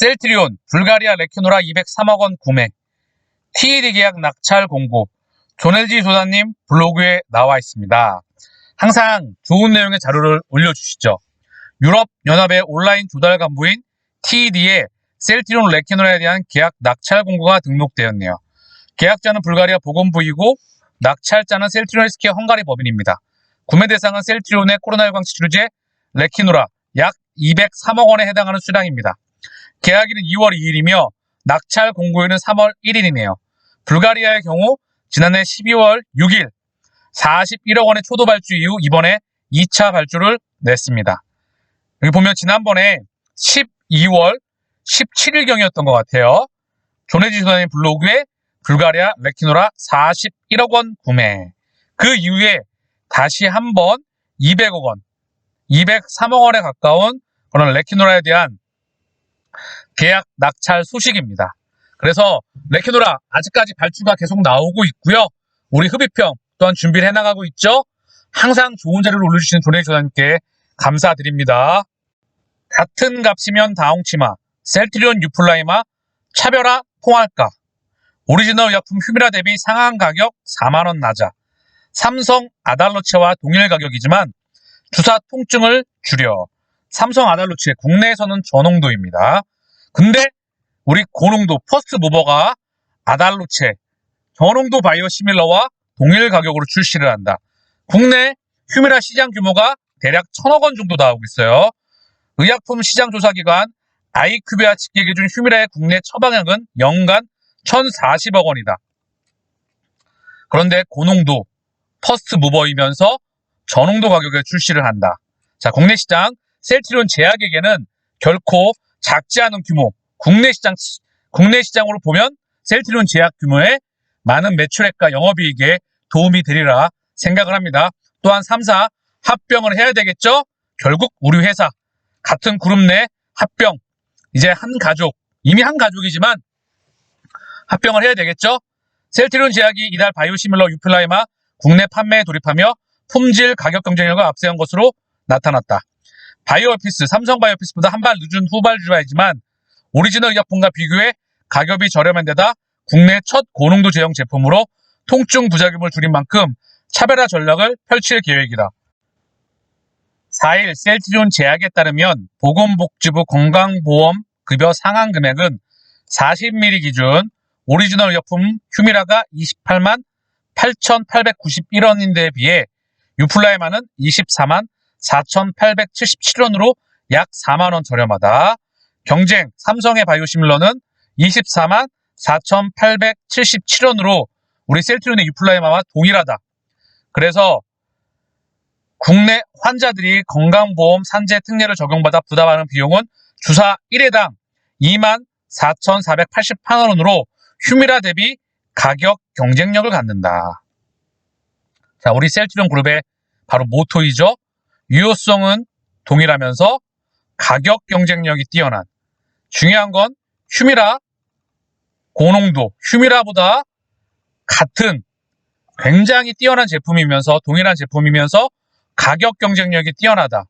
셀트리온, 불가리아 레키노라 203억 원 구매, TED 계약 낙찰 공고, 존엘지 소장님 블로그에 나와 있습니다. 항상 좋은 내용의 자료를 올려주시죠. 유럽연합의 온라인 조달 간부인 TED에 셀트리온 레키노라에 대한 계약 낙찰 공고가 등록되었네요. 계약자는 불가리아 보건부이고 낙찰자는 셀트리온 헬스케어 헝가리 법인입니다. 구매 대상은 셀트리온의 코로나19 방치 치료제 레키노라 약 203억 원에 해당하는 수량입니다. 계약일은 2월 2일이며 낙찰 공고일은 3월 1일이네요. 불가리아의 경우 지난해 12월 6일 41억 원의 초도 발주 이후 이번에 2차 발주를 냈습니다. 여기 보면 지난번에 12월 17일경이었던 것 같아요. 조네지 소장님 블로그에 불가리아 레키노라 41억 원 구매. 그 이후에 다시 한번 200억 원, 203억 원에 가까운 그런 레키노라에 대한 계약 낙찰 소식입니다. 그래서 레키노라 아직까지 발주가 계속 나오고 있고요. 우리 흡입형 또한 준비를 해나가고 있죠. 항상 좋은 자료를 올려주시는 조네지 소장님께 감사드립니다. 같은 값이면 다홍치마, 셀트리온 유플라이마, 차별화 통할가, 오리지널 의약품 휴미라 대비 상한 가격 4만원 낮아, 삼성 아달로체와 동일 가격이지만 주사 통증을 줄여, 삼성 아달로체 국내에서는 저농도입니다. 근데 우리 고농도 퍼스트 무버가 아달로체, 저농도 바이오 시밀러와 동일 가격으로 출시를 한다. 국내 휴미라 시장 규모가 대략 천억 원 정도 나오고 있어요. 의약품 시장 조사기관 아이큐비아 집계 기준 휴미라의 국내 처방액은 연간 1,040억 원이다. 그런데 고농도 퍼스트 무버이면서 저농도 가격에 출시를 한다. 자, 국내 시장 셀트리온 제약에게는 결코 작지 않은 규모, 국내 시장 국내 시장으로 보면 셀트리온 제약 규모의 많은 매출액과 영업이익에 도움이 되리라 생각을 합니다. 또한 3사 합병을 해야 되겠죠? 결국 우리 회사 같은 그룹 내 합병 이제 한 가족 이미 한 가족이지만 합병을 해야 되겠죠? 셀트리온 제약이 이달 바이오시밀러 유플라이마 국내 판매에 돌입하며 품질 가격 경쟁력을 앞세운 것으로 나타났다. 바이오피스, 삼성 바이오피스보다 한 발 늦은 후발주자이지만 오리지널 의약품과 비교해 가격이 저렴한 데다 국내 첫 고농도 제형 제품으로 통증 부작용을 줄인 만큼 차별화 전략을 펼칠 계획이다. 4일 셀트리온 제약에 따르면 보건복지부 건강보험 급여 상한 금액은 40ml 기준 오리지널 의약품 휴미라가 28만 8,891원인데에 비해 유플라이마는 24만 4,877원으로 약 4만원 저렴하다. 경쟁 삼성의 바이오시밀러는 24만 4,877원으로 우리 셀트리온의 유플라이마와 동일하다. 그래서 국내 환자들이 건강보험 산재 특례를 적용받아 부담하는 비용은 주사 1회당 2만 4,488원으로 휴미라 대비 가격 경쟁력을 갖는다. 자, 우리 셀트리온 그룹의 바로 모토이죠. 유효성은 동일하면서 가격 경쟁력이 뛰어난 중요한 건 휴미라 고농도 휴미라보다 같은 굉장히 뛰어난 제품이면서 동일한 제품이면서 가격 경쟁력이 뛰어나다.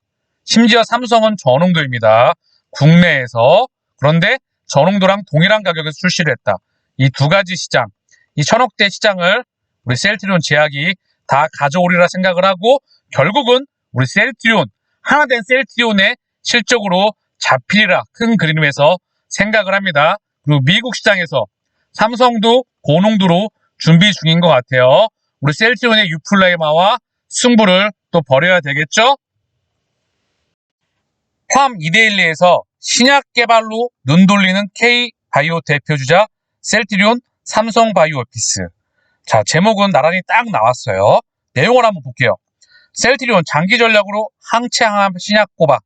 심지어 삼성은 저농도입니다. 국내에서 그런데 저농도랑 동일한 가격에서 출시를 했다. 이 두 가지 시장, 이 천억대 시장을 우리 셀트리온 제약이 다 가져오리라 생각을 하고 결국은 우리 셀트리온 하나 된 셀트리온의 실적으로 잡히리라 큰 그림에서 생각을 합니다. 그리고 미국 시장에서 삼성도 고농도로 준비 중인 것 같아요. 우리 셀트리온의 유플라이마와 승부를 또 벌여야 되겠죠? 팜 2대1리에서 신약 개발로 눈 돌리는 K바이오 대표주자 셀트리온 삼성바이오피스. 자, 제목은 나란히 딱 나왔어요. 내용을 한번 볼게요. 셀트리온 장기 전략으로 항체 항암 신약 고박,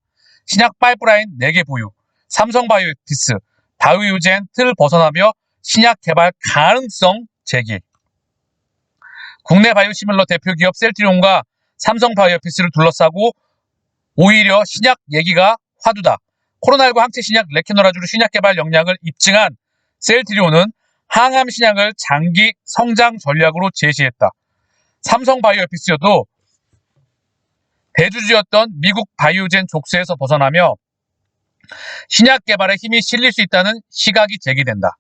신약 파이프라인 4개 보유, 삼성바이오피스, 바이오유젠 틀 벗어나며 신약 개발 가능성 제기. 국내 바이오시밀러 대표 기업 셀트리온과 삼성 바이오피스를 둘러싸고 오히려 신약 얘기가 화두다. 코로나19 항체 신약 레케노라주로 신약 개발 역량을 입증한 셀트리온은 항암 신약을 장기 성장 전략으로 제시했다. 삼성 바이오피스여도 대주주였던 미국 바이오젠 족쇄에서 벗어나며 신약 개발에 힘이 실릴 수 있다는 시각이 제기된다.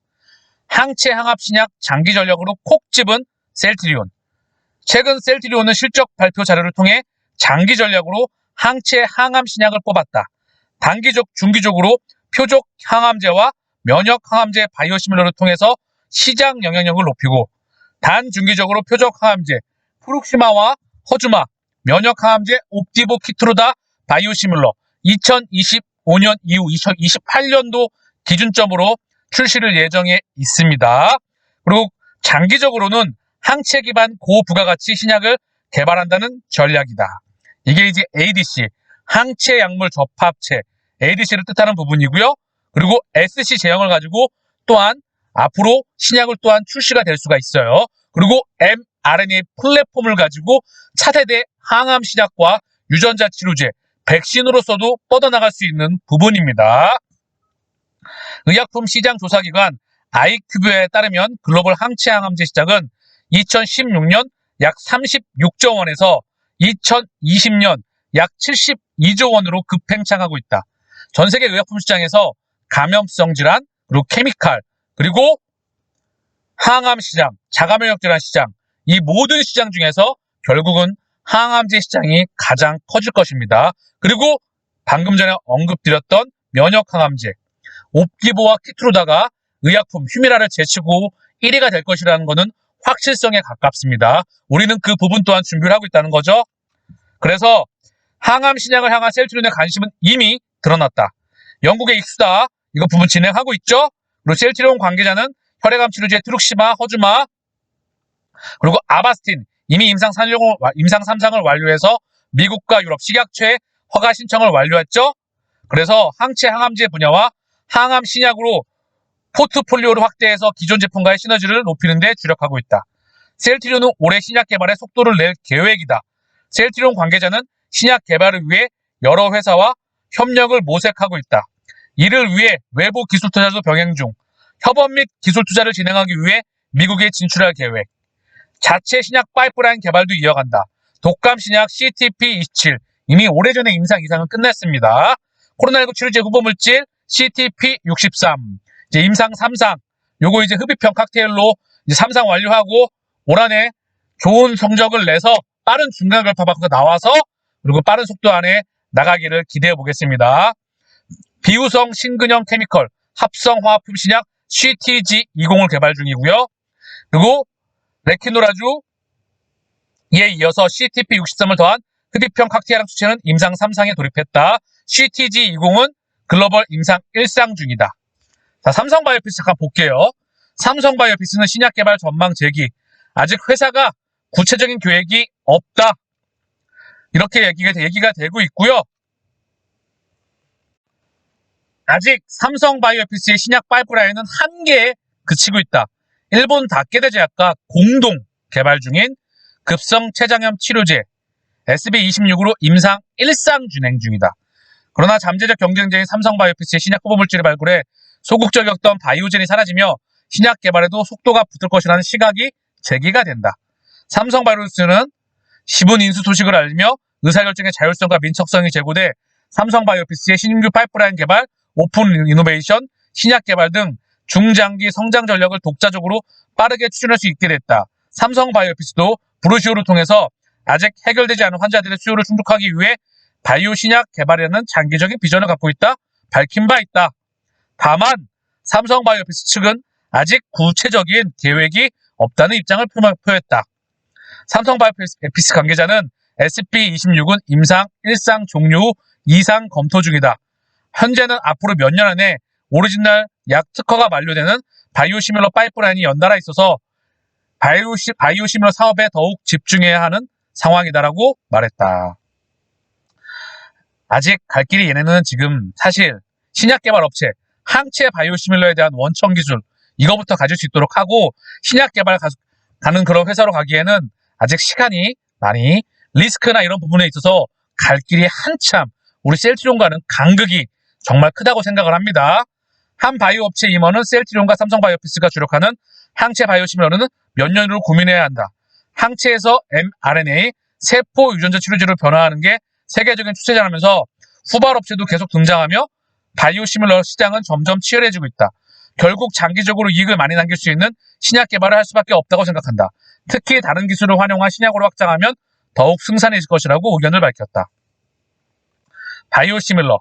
항체 항압 신약 장기 전력으로 콕 집은 셀트리온. 최근 셀트리온은 실적 발표 자료를 통해 장기 전략으로 항체 항암 신약을 뽑았다. 단기적, 중기적으로 표적 항암제와 면역 항암제 바이오시밀러를 통해서 시장 영향력을 높이고 단중기적으로 표적 항암제 프룩시마와 허주마, 면역 항암제 옵티보 키트로다 바이오시밀러 2025년 이후 2028년도 기준점으로 출시를 예정해 있습니다. 그리고 장기적으로는 항체 기반 고부가가치 신약을 개발한다는 전략이다. 이게 이제 ADC, 항체 약물 접합체, ADC를 뜻하는 부분이고요. 그리고 SC 제형을 가지고 또한 앞으로 신약을 또한 출시가 될 수가 있어요. 그리고 mRNA 플랫폼을 가지고 차세대 항암 신약과 유전자 치료제, 백신으로서도 뻗어나갈 수 있는 부분입니다. 의약품 시장 조사기관 아이큐브에 따르면 글로벌 항체 항암제 시장은 2016년 약 36조 원에서 2020년 약 72조 원으로 급팽창하고 있다. 전 세계 의약품 시장에서 감염성 질환, 그리고 케미칼, 그리고 항암 시장, 자가면역 질환 시장, 이 모든 시장 중에서 결국은 항암제 시장이 가장 커질 것입니다. 그리고 방금 전에 언급드렸던 면역 항암제, 옵기보와 키트로다가 의약품 휴미라를 제치고 1위가 될 것이라는 것은 확실성에 가깝습니다. 우리는 그 부분 또한 준비를 하고 있다는 거죠. 그래서 항암 신약을 향한 셀트리온의 관심은 이미 드러났다. 영국의 익수다. 이거 부분 진행하고 있죠. 그리고 셀트리온 관계자는 혈액암 치료제 트룩시마, 허주마, 그리고 아바스틴 이미 임상 3을 임상 3상을 완료해서 미국과 유럽 식약처에 허가 신청을 완료했죠. 그래서 항체 항암제 분야와 항암 신약으로 포트폴리오를 확대해서 기존 제품과의 시너지를 높이는 데 주력하고 있다. 셀트리온은 올해 신약 개발에 속도를 낼 계획이다. 셀트리온 관계자는 신약 개발을 위해 여러 회사와 협력을 모색하고 있다. 이를 위해 외부 기술 투자도 병행 중, 협업 및 기술 투자를 진행하기 위해 미국에 진출할 계획. 자체 신약 파이프라인 개발도 이어간다. 독감 신약 CTP27 이미 오래전에 임상 이상은 끝냈습니다. 코로나19 치료제 후보 물질 CTP63 이제 임상 3상 요거 이제 흡입형 칵테일로 이제 3상 완료하고 올 한해 좋은 성적을 내서 빠른 중간 결파 받고 나와서 그리고 빠른 속도 안에 나가기를 기대해 보겠습니다. 비우성 신근형 케미컬 합성 화학품 신약 CTG20을 개발 중이고요. 그리고 레키노라주 이에 이어서 CTP63을 더한 흡입형 칵테일랑 수치는 임상 3상에 돌입했다. CTG20은 글로벌 임상 1상 중이다. 자, 삼성바이오피스 잠깐 볼게요. 삼성바이오피스는 신약 개발 전망 제기. 아직 회사가 구체적인 계획이 없다. 이렇게 얘기가, 얘기가 되고 있고요. 아직 삼성바이오피스의 신약 파이프라인은 한계에 그치고 있다. 일본 다케데 제약과 공동 개발 중인 급성 췌장염 치료제 SB26으로 임상 1상 진행 중이다. 그러나 잠재적 경쟁자인 삼성바이오피스의 신약 후보 물질을 발굴해 소극적이었던 바이오젠이 사라지며 신약 개발에도 속도가 붙을 것이라는 시각이 제기가 된다. 삼성바이오피스는 시분 인수 소식을 알리며 의사결정의 자율성과 민첩성이 제고돼 삼성바이오피스의 신규 파이프라인 개발, 오픈 이노베이션, 신약 개발 등 중장기 성장 전략을 독자적으로 빠르게 추진할 수 있게 됐다. 삼성바이오피스도 브로시오를 통해서 아직 해결되지 않은 환자들의 수요를 충족하기 위해 바이오 신약 개발에는 장기적인 비전을 갖고 있다. 밝힌 바 있다. 다만 삼성바이오피스 측은 아직 구체적인 계획이 없다는 입장을 표했다. 삼성바이오피스 관계자는 SB26은 임상 1상 종료 후 2상 검토 중이다. 현재는 앞으로 몇 년 안에 오리지널 약 특허가 만료되는 바이오시밀러 파이프라인이 연달아 있어서 바이오시, 바이오시밀러 사업에 더욱 집중해야 하는 상황이다라고 말했다. 아직 갈 길이 얘네는 지금 사실 신약 개발 업체, 항체 바이오시밀러에 대한 원천 기술 이거부터 가질 수 있도록 하고 신약 개발 가, 가는 그런 회사로 가기에는 아직 시간이 많이 리스크나 이런 부분에 있어서 갈 길이 한참 우리 셀트리온과는 간극이 정말 크다고 생각을 합니다. 한 바이오 업체 임원은 셀트리온과 삼성바이오피스가 주력하는 항체 바이오 시밀러는 몇 년으로 고민해야 한다. 항체에서 mRNA, 세포 유전자 치료제로 변화하는 게 세계적인 추세자라면서 후발 업체도 계속 등장하며 바이오 시밀러 시장은 점점 치열해지고 있다. 결국 장기적으로 이익을 많이 남길 수 있는 신약 개발을 할 수밖에 없다고 생각한다. 특히 다른 기술을 활용한 신약으로 확장하면 더욱 승산해질 것이라고 의견을 밝혔다. 바이오 시밀러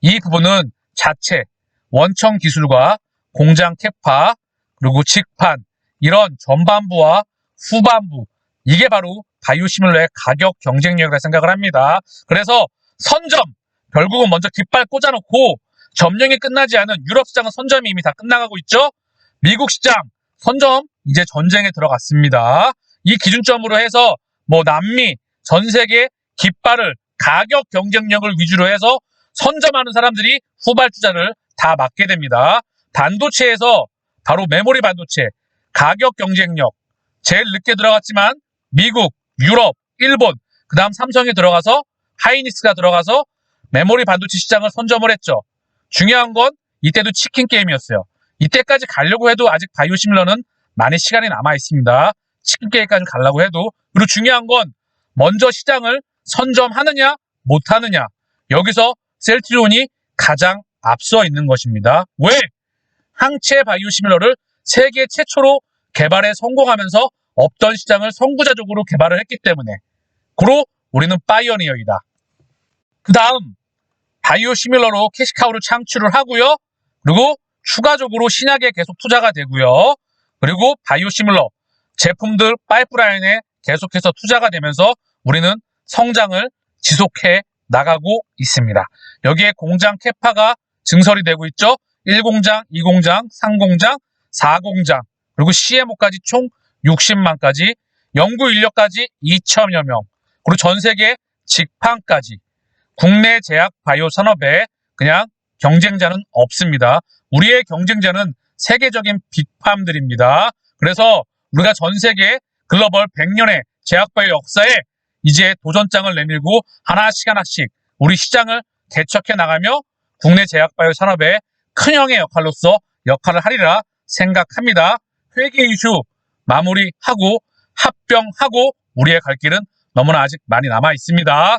이 부분은 자체 원청 기술과 공장 캐파 그리고 직판 이런 전반부와 후반부 이게 바로 바이오 시밀러의 가격 경쟁력이라 생각을 합니다. 그래서 선점 결국은 먼저 깃발 꽂아놓고 점령이 끝나지 않은 유럽 시장은 선점이 이미 다 끝나가고 있죠. 미국 시장 선점 이제 전쟁에 들어갔습니다. 이 기준점으로 해서 뭐 남미 전 세계 깃발을 가격 경쟁력을 위주로 해서 선점하는 사람들이 후발 투자를 다 맡게 됩니다. 반도체에서 바로 메모리 반도체 가격 경쟁력 제일 늦게 들어갔지만 미국, 유럽, 일본 그 다음 삼성이 들어가서 하이닉스가 들어가서 메모리 반도체 시장을 선점을 했죠. 중요한 건 이때도 치킨 게임이었어요. 이때까지 가려고 해도 아직 바이오 시밀러는 많이 시간이 남아 있습니다. 치킨 게임까지 가려고 해도 그리고 중요한 건 먼저 시장을 선점하느냐 못하느냐 여기서 셀트리온이 가장 앞서 있는 것입니다. 왜? 항체 바이오 시밀러를 세계 최초로 개발에 성공하면서 없던 시장을 선구자적으로 개발을 했기 때문에 그로 우리는 파이어니어이다. 그 다음 바이오 시밀러로 캐시카우를 창출을 하고요. 그리고 추가적으로 신약에 계속 투자가 되고요. 그리고 바이오 시밀러 제품들 파이프라인에 계속해서 투자가 되면서 우리는 성장을 지속해 나가고 있습니다. 여기에 공장 캐파가 증설이 되고 있죠. 1공장, 2공장, 3공장, 4공장, 그리고 CMO까지 총 60만까지, 연구 인력까지 2천여 명, 그리고 전 세계 직판까지 국내 제약 바이오 산업에 그냥 경쟁자는 없습니다. 우리의 경쟁자는 세계적인 빅팜들입니다. 그래서 우리가 전 세계 글로벌 100년의 제약 바이오 역사에 이제 도전장을 내밀고 하나씩 하나씩 우리 시장을 개척해 나가며 국내 제약 바이오 산업의 큰 형의 역할로서 역할을 하리라 생각합니다. 회계 이슈 마무리하고 합병하고 우리의 갈 길은 너무나 아직 많이 남아 있습니다.